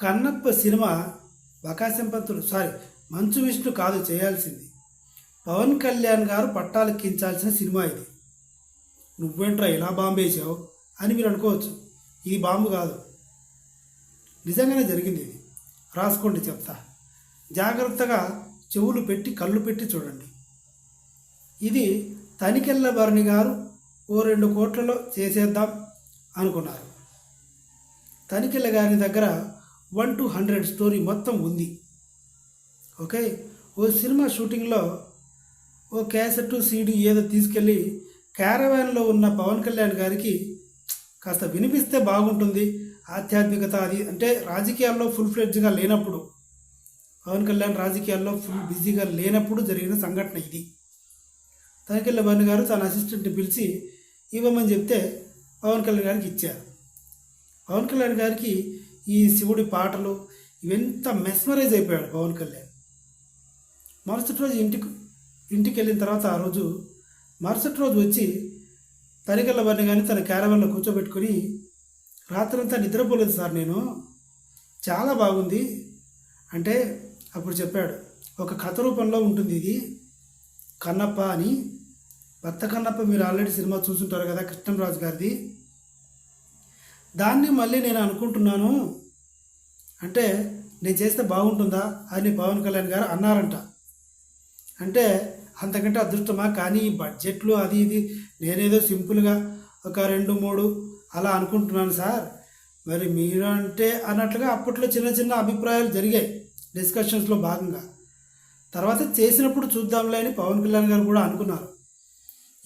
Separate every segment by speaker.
Speaker 1: Kannappa cinema బకాసం sorry Manchu Vishnu కాదు చేయాల్సింది. పవన్ కళ్యాణ్ గారు పట్టాలెక్కించాల్సిన సినిమా ఇది. నువ్వేంట్రా ఇలా బాంబు వేసావు అని మీరు అనుకోవచ్చు. ఇది బాంబు కాదు. నిజంగానే జరిగింది ఇది. రాసుకోండి చెప్తా. జాగ్రత్తగా చెవులు పెట్టి కళ్ళు పెట్టి చూడండి. ఇది తనికెళ్ళ భరణి గారు ఓ రెండు కోట్లలో చేసేద్దాం అనుకున్నారు. తనికెళ్ళ గారి దగ్గర వన్ టు హండ్రెడ్ స్టోరీ మొత్తం ఉంది. ఓకే? ఓ సినిమా షూటింగ్లో ఓ క్యాసెట్ సీడీ ఏదో తీసుకెళ్ళి క్యారవాన్లో ఉన్న పవన్ కళ్యాణ్ గారికి కాస్త వినిపిస్తే బాగుంటుంది. ఆధ్యాత్మికత అది. అంటే రాజకీయాల్లో ఫుల్ ఫ్లెడ్జ్గా లేనప్పుడు పవన్ కళ్యాణ్ రాజకీయాల్లో ఫుల్ బిజీగా లేనప్పుడు జరిగిన సంఘటన ఇది. తనకెళ్ళ భరణి గారు తన అసిస్టెంట్ని పిలిచి ఇవ్వమని చెప్తే పవన్ కళ్యాణ్ గారికి ఇచ్చారు. పవన్ కళ్యాణ్ గారికి ఈ శివుడి పాటలు ఇవెంత మెస్మరైజ్ అయిపోయాడు పవన్ కళ్యాణ్. మరుసటి రోజు ఇంటికి ఇంటికి వెళ్ళిన తర్వాత ఆ రోజు మరుసటి రోజు వచ్చి తనికెళ్ళ భరణి కానీ తన క్యారవన్లో కూర్చోబెట్టుకొని రాత్రంతా నిద్రపోలేదు సార్ నేను. చాలా బాగుంది అంటే అప్పుడు చెప్పాడు ఒక కథ రూపంలో ఉంటుంది ఇది. కన్నప్ప అని భర్త కన్నప్ప మీరు ఆల్రెడీ సినిమా చూసుంటారు కదా కృష్ణంరాజు గారిది. దాన్ని మళ్ళీ నేను అనుకుంటున్నాను. అంటే నేను చేస్తే బాగుంటుందా అని పవన్ కళ్యాణ్ గారు అన్నారంట. అంటే అంతకంటే అదృష్టమా? కానీ ఈ బడ్జెట్లు అది ఇది. నేనేదో సింపుల్గా ఒక రెండు మూడు అలా అనుకుంటున్నాను సార్. మరి మీరు అంటే అన్నట్లుగా అప్పట్లో చిన్న చిన్న అభిప్రాయాలు జరిగాయి డిస్కషన్స్లో భాగంగా. తర్వాత చేసినప్పుడు చూద్దాంలే అని పవన్ కళ్యాణ్ గారు కూడా అనుకున్నారు.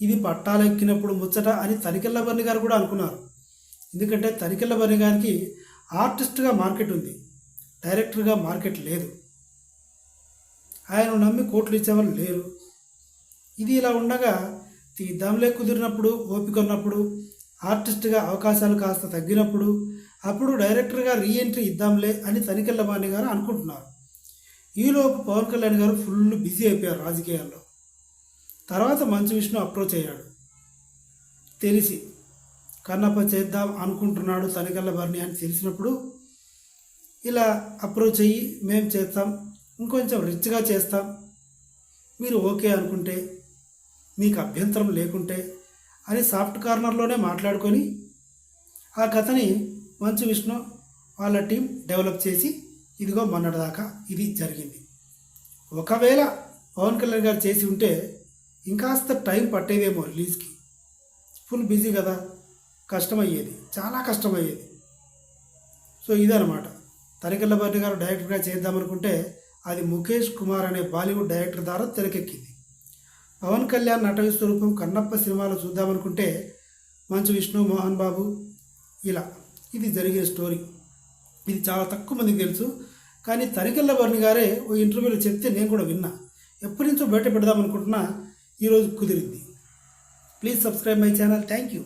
Speaker 1: ఇది పట్టాలు ఎక్కినప్పుడు ముచ్చట అని తనికెళ్ళబర్ని గారు కూడా అనుకున్నారు. ఎందుకంటే తనికెళ్ళ బర్ని గారికి ఆర్టిస్ట్గా మార్కెట్ ఉంది. డైరెక్టర్గా మార్కెట్ లేదు. ఆయన నమ్మి కోట్లు ఇచ్చేవాళ్ళు లేరు. ఇది ఇలా ఉండగా తీద్దాంలే కుదిరినప్పుడు ఓపిక ఉన్నప్పుడు ఆర్టిస్ట్గా అవకాశాలు కాస్త తగ్గినప్పుడు అప్పుడు డైరెక్టర్గా రీఎంట్రీ ఇద్దాంలే అని తనికెళ్ళ బాణి గారు అనుకుంటున్నారు. ఈలోపు పవన్ కళ్యాణ్ గారు ఫుల్ బిజీ అయిపోయారు రాజకీయాల్లో. తర్వాత మంచు విష్ణు అప్రోచ్ అయ్యాడు. తెలిసి కన్నప్ప చేద్దాం అనుకుంటున్నాడు తనికల్ల భరణి అని తెలిసినప్పుడు ఇలా అప్రోచ్ అయ్యి మేము చేస్తాం ఇంకొంచెం రిచ్గా చేస్తాం మీరు ఓకే అనుకుంటే మీకు అభ్యంతరం లేకుంటే అని సాఫ్ట్ కార్నర్లోనే మాట్లాడుకొని ఆ కథని మంచు విష్ణు వాళ్ళ టీం డెవలప్ చేసి ఇదిగో మొన్నటిదాకా ఇది జరిగింది. ఒకవేళ పవన్ కళ్యాణ్ గారు చేసి ఉంటే ఇంకాస్త టైం పట్టేదేమో రిలీజ్కి. ఫుల్ బిజీ కదా. కష్టమయ్యేది. చాలా కష్టమయ్యేది. సో ఇదనమాట తనికెళ్ళ భరణి గారు డైరెక్టర్గా చేద్దామనుకుంటే అది ముఖేష్ కుమార్ అనే బాలీవుడ్ డైరెక్టర్ ద్వారా తెరకెక్కింది. పవన్ కళ్యాణ్ నట స్వరూపం కన్నప్ప సినిమాలో చూద్దామనుకుంటే మంచు విష్ణు మోహన్ బాబు ఇలా. ఇది జరిగే స్టోరీ. ఇది చాలా తక్కువ మందికి తెలుసు. కానీ తనికెళ్ళ భరణి గారే ఓ ఇంటర్వ్యూలో చెప్తే నేను కూడా విన్నా. ఎప్పటి నుంచో బయట పెడదామనుకుంటున్నా ఈరోజు కుదిరింది. Please subscribe my channel. Thank you.